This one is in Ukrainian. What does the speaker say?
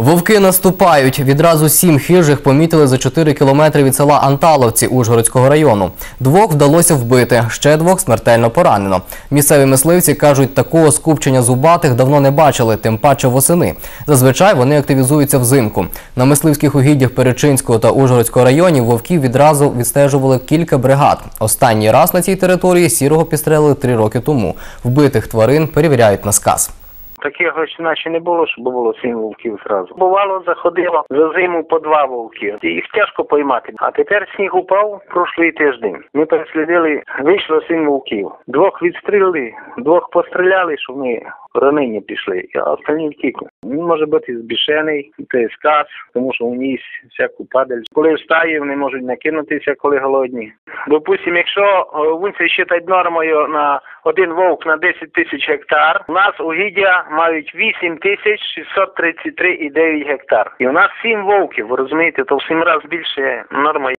Вовки наступають. Відразу сім хижих помітили за 4 кілометри від села Анталовці Ужгородського району. Двох вдалося вбити, ще двох смертельно поранено. Місцеві мисливці кажуть, такого скупчення зубатих давно не бачили, тим паче восени. Зазвичай вони активізуються взимку. На мисливських угіддях Перечинського та Ужгородського районів вовків відразу відстежували кілька бригад. Останній раз на цій території сірого підстрелили три роки тому. Вбитих тварин перевіряють на сказ. Ж наче не було, щоб було сім вовків зразу. Бувало, заходило за зиму по два вовки. Їх тяжко поймати. А тепер сніг упав прошлий тиждень. Ми переслідили, вийшло сім вовків. Двох відстрілили, двох постріляли, що ми ранені пішли, а останні втікли. Він може бути збішений, це сказ, тому що у ніс всяку падаль. Коли встає, вони можуть накинутися, коли голодні. Допустимо, якщо е, вунці вважають нормою на один вовк на 10 тисяч гектар, у нас угіддя мають 8 тисяч 633,9 гектар. І у нас 7 вовків, ви розумієте, то в 7 разів більше норма.